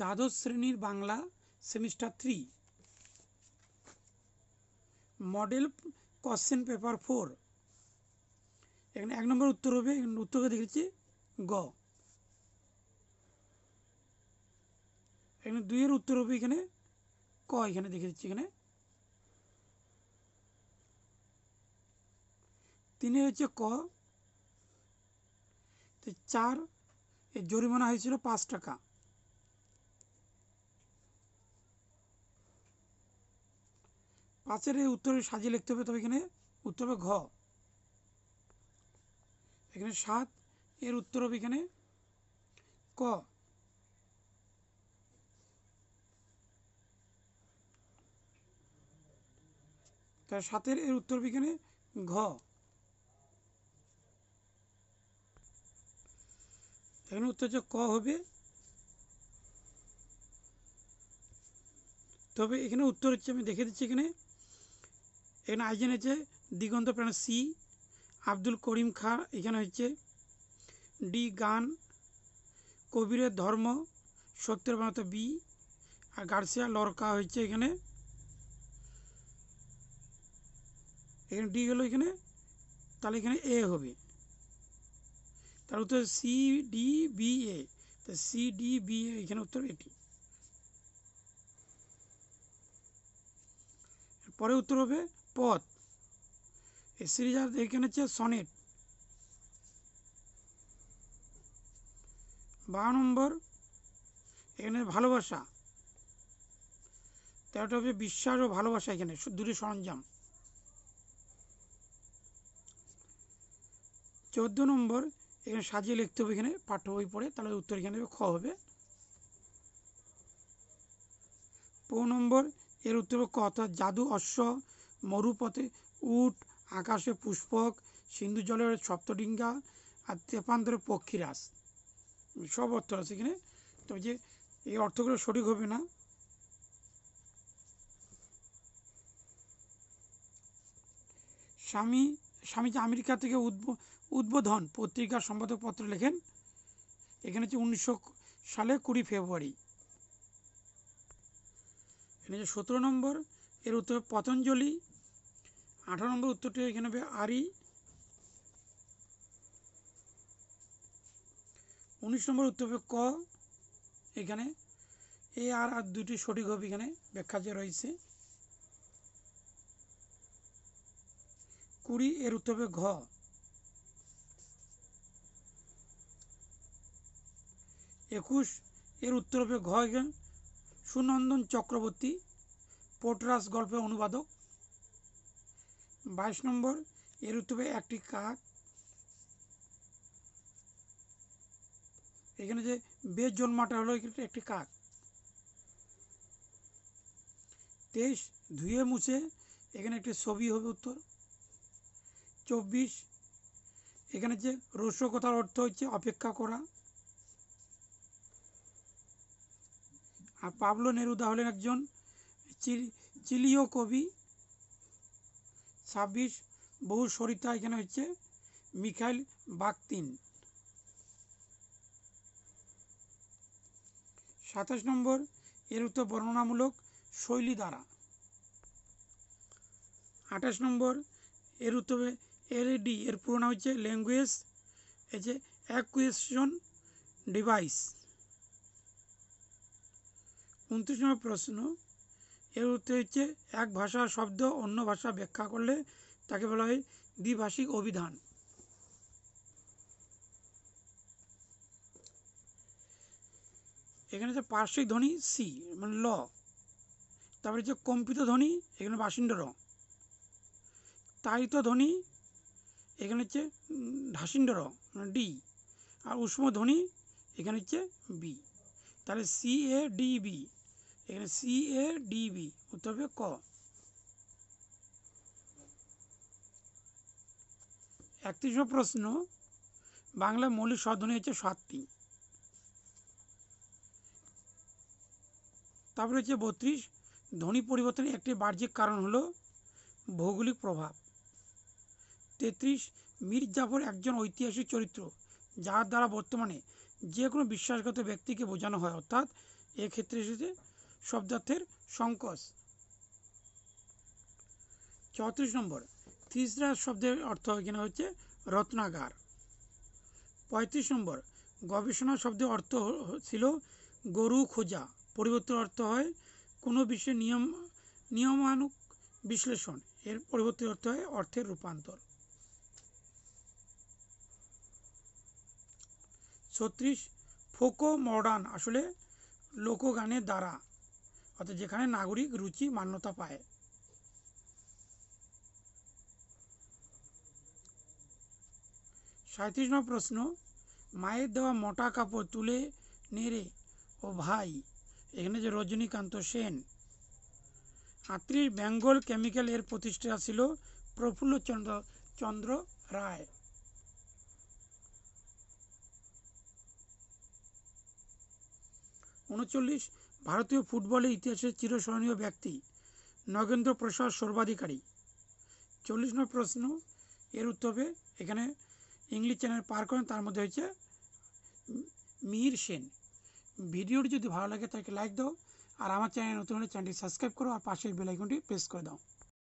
দ্বাদশ শ্রেণির Bangla semester three. Model question paper four. এখানে এক নম্বর উত্তর হবে উত্তরকে দেখেছি গ। এখানে দুইয়ের উত্তর হবে এখানে ক, এখানে দেখে দিচ্ছি এখানে। তিনের হচ্ছে ক। চার এর জরিমানা হয়েছিল পাঁচ টাকা। পাঁচের এই উত্তরে সাজিয়ে লিখতে হবে, তবে এখানে উত্তর হবে ঘ। এখানে সাত, এর উত্তর হবে এখানে ক। তার সাতের এর উত্তর এখানে ঘ। এখানে উত্তর হচ্ছে ক হবে। তবে এখানে উত্তর হচ্ছে, আমি দেখে দিচ্ছি এখানে এখানে আইজেন হচ্ছে দিগন্ত প্রাণ সি, আব্দুল করিম খা, এখানে হচ্ছে ডি গান, কবিরের ধর্ম, সত্যের বানাতে বি, আর গার্সিয়া লরকা হচ্ছে এখানে। এখানে ডি গেল এখানে, তাহলে এখানে এ হবে। তার উত্তর সি ডি বি এ, তো সি ডি বি এ, এখানে উত্তর এটি। পরে উত্তর হবে পথ। এই সিরিজ আর এখানে হচ্ছে সনেট বারো নম্বর, এখানে ভালোবাসা। তেরোটা হবে বিশ্বাস ও ভালোবাসা এখানে দুটি সরঞ্জাম। চোদ্দ নম্বর, এখানে সাজিয়ে লিখতে হবে এখানে, পাঠ্য বই পড়ে, তাহলে উত্তর এখানে খ হবে। পনেরো নম্বর, এর উত্তর ক, অর্থাৎ জাদু, অশ্ব মরুপথে উট, আকাশে পুষ্পক, সিন্ধু জলের সপ্তডিঙ্গা আর তেপান্তরে পক্ষীরাস সব অর্থ আছে এখানে। তবে যে এই অর্থগুলো সঠিক হবে না, স্বামী স্বামীজি আমেরিকা থেকে উদ্ব, উদ্বোধন পত্রিকার সম্পাদকপত্র লেখেন, এখানে হচ্ছে উনিশশো সালে কুড়ি ফেব্রুয়ারি। এখানে সতেরো নম্বর এর উত্তর পতঞ্জলি। আঠারো নম্বর উত্তরটি এখানে হবে আরি। উনিশ নম্বর উত্তর হবে ক। এখানে এ, আর আর দুটি সঠিক হবে এখানে ব্যাখ্যা যে রয়েছে। কুড়ি, এর উত্তর হবে ঘ। একুশ, এর উত্তর হবে ঘ এখানে। সুনন্দন চক্রবর্তী। পোটরাস গল্পের অনুবাদক। বাইশ নম্বর, এর উত্তর একটি কাক। এখানে যে বেশ জন্মাটা হলো একটি কাক। তেইশ, ধুয়ে মুছে, এখানে একটি ছবি হবে উত্তর। চব্বিশ, এখানে যে রস্যকথার অর্থ হচ্ছে অপেক্ষা করা। আর পাবলো নেরুদা হলেন একজন চিলীয় কবি, ছাব্বিশ বহু সরিতা এখানে হচ্ছে, মিখাইল বাগতিন। সাতাশ নম্বর, এর উত্তর বর্ণনামূলক শৈলী দ্বারা। আঠাশ নম্বর, এর উত্তর এলইডি এর পুরো নাম হচ্ছে ল্যাঙ্গুয়েজ যে অ্যাকুয়েশন ডিভাইস। উনত্রিশ নম্বর প্রশ্ন এর উত্তর হচ্ছে এক ভাষার শব্দ অন্য ভাষা ব্যাখ্যা করলে তাকে বলা হয় দ্বিভাষিক অভিধান। এখানে হচ্ছে পার্শ্বিক ধ্বনি সি মানে ল। তারপরে হচ্ছে কম্পিত ধ্বনি, এখানে বাসিন্দ র। তাড়িত ধ্বনি, এখানে হচ্ছে ঢাসিন্ড র মানে ডি আর উষ্ম ধ্বনি, এখানে হচ্ছে বি তাহলে সি এ ডি বি এখানে সি এ ডি বি উত্তর হবে ক। একত্রিশ প্রশ্ন। বাংলা মৌলিক স্বরধ্বনি হচ্ছে সাতটি। তারপরে হচ্ছে বত্রিশ। ধ্বনি পরিবর্তনের একটি বাহ্যিক কারণ হলো ভৌগোলিক প্রভাব। তেত্রিশ। মীর জাফর একজন ঐতিহাসিক চরিত্র, যার দ্বারা বর্তমানে যে কোনো বিশ্বাসগত ব্যক্তিকে বোঝানো হয়। অর্থাৎ এক্ষেত্রে এসেছে শব্দার্থের সংকোচ। চৌত্রিশ নম্বর, তিসরা শব্দের অর্থ এখানে হচ্ছে রত্নাগার। পঁয়ত্রিশ নম্বর, গবেষণা শব্দের অর্থ ছিল গরু খোঁজা। পরিবর্তিত অর্থ হয় কোনো বিষয়ে নিয়ম, নিয়মানুক বিশ্লেষণ। এর পরিবর্তিত অর্থ হয় অর্থের রূপান্তর। ছত্রিশ, ফোকো মডার্ন, আসলে লোকগানের দ্বারা। অর্থাৎ যেখানে নাগরিক রুচি, মান্যতা পায়। সাঁত্রিশ নম্বর প্রশ্ন, মায়ের দেওয়া মোটা কাপড় তুলে নেড়ে, ও ভাই, এখানে যে রজনীকান্ত সেন। আটত্রিশ, বেঙ্গল কেমিক্যাল এর প্রতিষ্ঠাতা ছিল প্রফুল্লচন্দ্র চন্দ্র রায়। উনচল্লিশ ভারতীয় ফুটবলের ইতিহাসের চিরস্মরণীয় ব্যক্তি নগেন্দ্র প্রসাদ সর্বাধিকারী। চল্লিশ নম্বর প্রশ্ন, এর উত্তরে এখানে ইংলিশ চ্যানেল পার করেন, তার মধ্যে হয়েছে মিহির সেন। ভিডিওটি যদি ভালো লাগে তাকে লাইক দাও, আর আমার চ্যানেল নতুন হলে চ্যানেলটি সাবস্ক্রাইব করো, আর পাশের বেলাইকনটি প্রেস করে দাও।